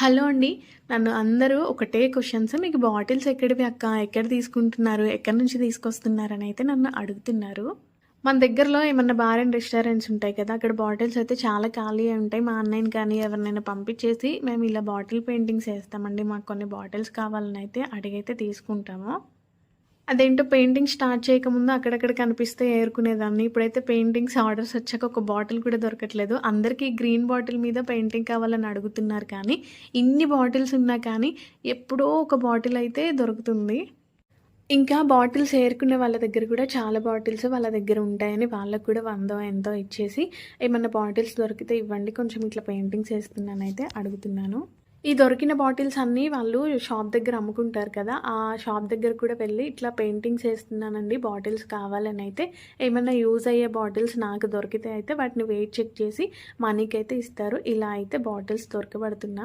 Hello అండి. నన్ను అందరూ ఒకటే క్వశ్చన్స్ మీకు బాటిల్స్ ఎక్కడివి అక్క ఎక్కడ తీసుకుంటున్నారు ఎక్కడి నుంచి తీసుకొస్తున్నారు అని అయితే నన్ను అడుగుతున్నారు. మన దగ్గరలో ఏమన్నా బార్ అండ్ రెస్టారెంట్స్ ఉంటాయి కదా అక్కడ బాటిల్స్ అయితే చాలా ఖాళీ ఉంటాయి. మా అన్నయ్యని కానీ ఎవరినైనా పంపించేసి మేము ఇలా బాటిల్ పెయింటింగ్స్ వేస్తామండి. మాకు కొన్ని బాటిల్స్ కావాలని అయితే అడిగైతే తీసుకుంటాము. అదేంటో పెయింటింగ్ స్టార్ట్ చేయకముందు అక్కడక్కడ కనిపిస్తే ఏరుకునేదాన్ని. ఇప్పుడైతే పెయింటింగ్స్ ఆర్డర్స్ వచ్చాక ఒక బాటిల్ కూడా దొరకట్లేదు. అందరికీ గ్రీన్ బాటిల్ మీద పెయింటింగ్ కావాలని అడుగుతున్నారు కానీ ఇన్ని బాటిల్స్ ఉన్నా కానీ ఎప్పుడో ఒక బాటిల్ అయితే దొరుకుతుంది. ఇంకా బాటిల్స్ ఏరుకునే వాళ్ళ దగ్గర కూడా చాలా బాటిల్స్ వాళ్ళ దగ్గర ఉంటాయని వాళ్ళకు కూడా వందో ఎంతో ఇచ్చేసి ఏమన్నా బాటిల్స్ దొరికితే ఇవ్వండి కొంచెం ఇట్లా పెయింటింగ్స్ వేస్తున్నానైతే అడుగుతున్నాను. ఈ దొరికిన బాటిల్స్ అన్నీ వాళ్ళు షాప్ దగ్గర అమ్ముకుంటారు కదా ఆ షాప్ దగ్గర కూడా వెళ్ళి ఇట్లా పెయింటింగ్స్ వేస్తున్నానండి బాటిల్స్ కావాలని అయితే. ఏమైనా యూజ్ అయ్యే బాటిల్స్ నాకు దొరికితే అయితే వాటిని వెయిట్ చెక్ చేసి మనీకి అయితే ఇస్తారు. ఇలా అయితే బాటిల్స్ దొరకబడుతున్నా